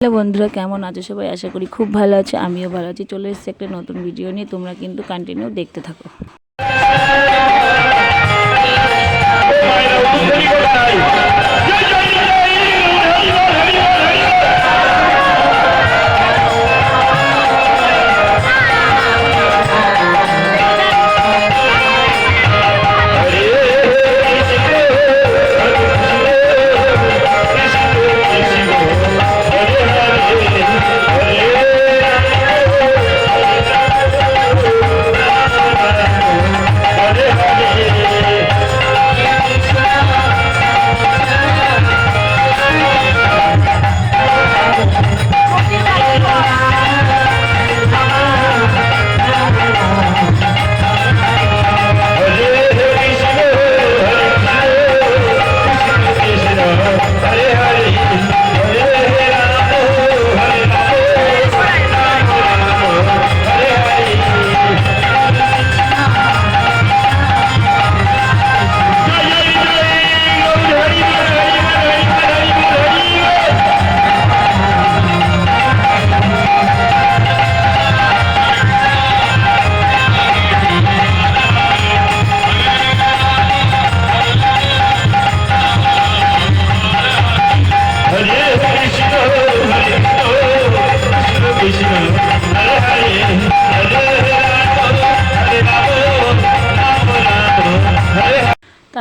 Hello বন্ধুরা, কেমন আছো সবাই? আশা করি খুব ভালো আছে, আমিও ভালো আছি। চলে এসেছি একটা নতুন ভিডিও নিয়ে, তোমরা কিন্তু কন্টিনিউ দেখতে থাকো।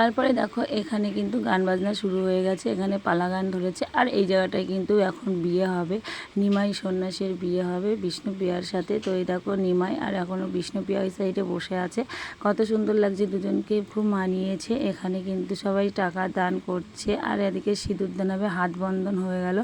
তারপরে দেখো, এখানে কিন্তু গান বাজনা শুরু হয়ে গেছে, এখানে পালা গান ধরেছে। আর এই জায়গাটায় কিন্তু এখন বিয়ে হবে, নিমাই সন্ন্যাসের বিয়ে হবে বিষ্ণুপ্রিয়ার সাথে। তো এই দেখো, নিমাই আর এখনও বিষ্ণুপ্রিয়া ওই সাইডে বসে আছে। কত সুন্দর লাগছে, দুজনকে খুব মানিয়েছে। এখানে কিন্তু সবাই টাকা দান করছে। আর এদিকে সিঁদুর দান হবে, হাত বন্ধন হয়ে গেল।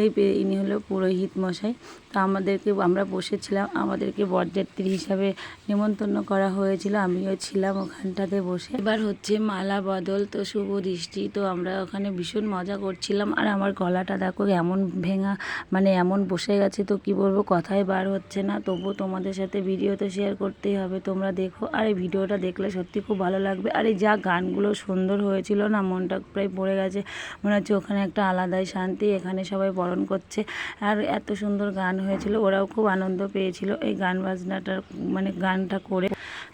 এই ইনি হলো পুরোহিত মশাই। তো আমাদেরকে, আমরা বসেছিলাম, আমাদেরকে বরযাত্রী হিসাবে নেমন্তন্ন করা হয়েছিল। আমিও ছিলাম ওখানটাতে বসে। এবার হচ্ছে মালা বদল, তো শুভ দৃষ্টি। তো আমরা ওখানে ভীষণ মজা করছিলাম। আর আমার গলাটা দেখো এমন ভেঙা মানে এমন বসে গেছে, তো কি বলব, কথাই বার হচ্ছে না। তবুও তোমাদের সাথে ভিডিও তো শেয়ার করতেই হবে, তোমরা দেখো। আর এই ভিডিওটা দেখলে সত্যি খুব ভালো লাগবে। আর এই যা গানগুলো সুন্দর হয়েছিল না, মনটা প্রায় পড়ে গেছে। মনে হচ্ছে ওখানে একটা আলাদাই শান্তি এখানে সবাই বরণ করছে। আর এত সুন্দর গান হয়েছিল, ওরাও খুব আনন্দ পেয়েছিল এই গান বাজনাটার মানে গানটা করে।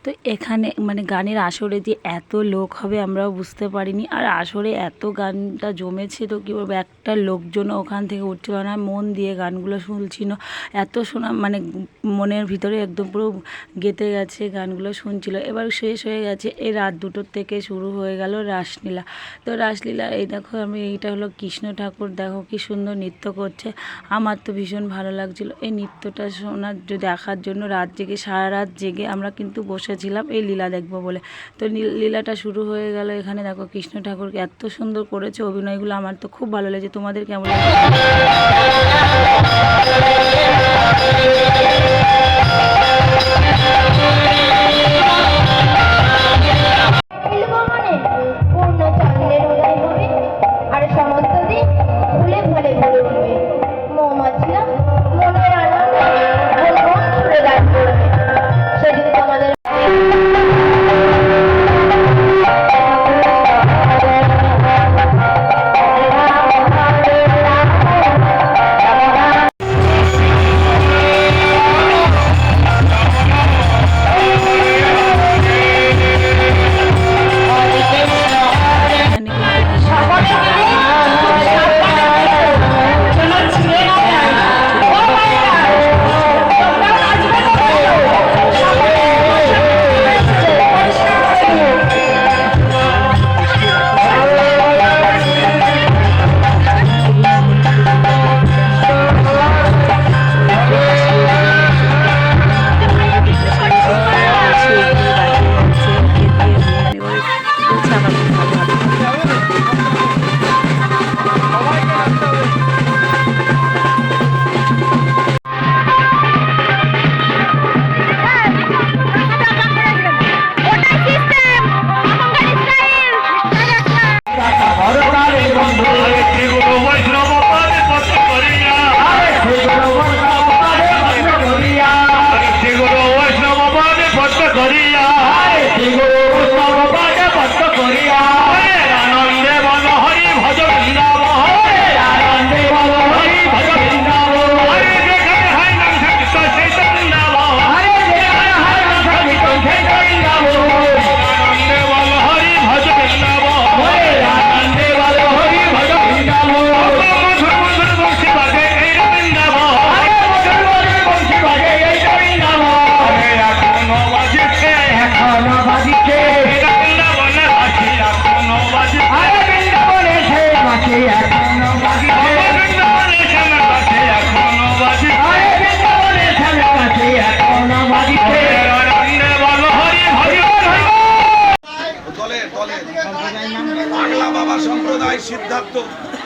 তো এখানে মানে গানের আসরে যে এত লোক হবে আমরাও বুঝতে পারিনি। আর আসরে এত গানটা জমেছে তো কী বলব, একটা লোকজনও ওখান থেকে উঠছিল না, মন দিয়ে গানগুলো শুনছিল। এত শোনা মানে মনের ভিতরে একদম পুরো গেঁথে গেছে গানগুলো শুনছিল। এবার শেষ হয়ে গেছে, এই রাত দুটোর থেকে শুরু হয়ে গেল রাসলীলা। তো রাসলীলা, এই দেখো আমি, এইটা হলো কৃষ্ণ ঠাকুর, দেখো কি সুন্দর নৃত্য করছে। আমার তো ভীষণ ভালো লাগছিল। এই নৃত্যটা শোনার দেখার জন্য রাত জেগে, সারা রাত জেগে আমরা কিন্তু বসেছিলাম এই লীলা দেখব বলে। তো লীলাটা শুরু হয়ে গেল এখানে দেখো কৃষ্ণ ঠাকুরকে এত সুন্দর করেছে, অভিনয়গুলো আমার তো খুব ভালো লেগেছে। তোমাদের কেমন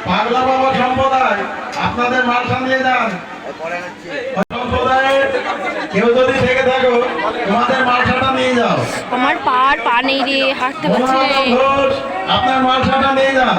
পাগলা বাবা সম্প্রদায় আপনাদের মালসা নিয়ে যান। সম্প্রদায়ের কেউ যদি থেকে থাকো তোমাদের মালসাটা নিয়ে যাও। আমার পা নেই রে হাঁটতে পারছি আপনার মালসাটা নিয়ে যান।